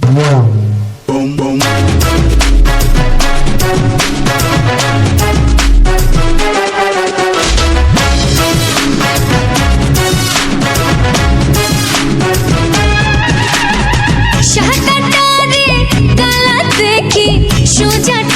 Boom, boom. সোজা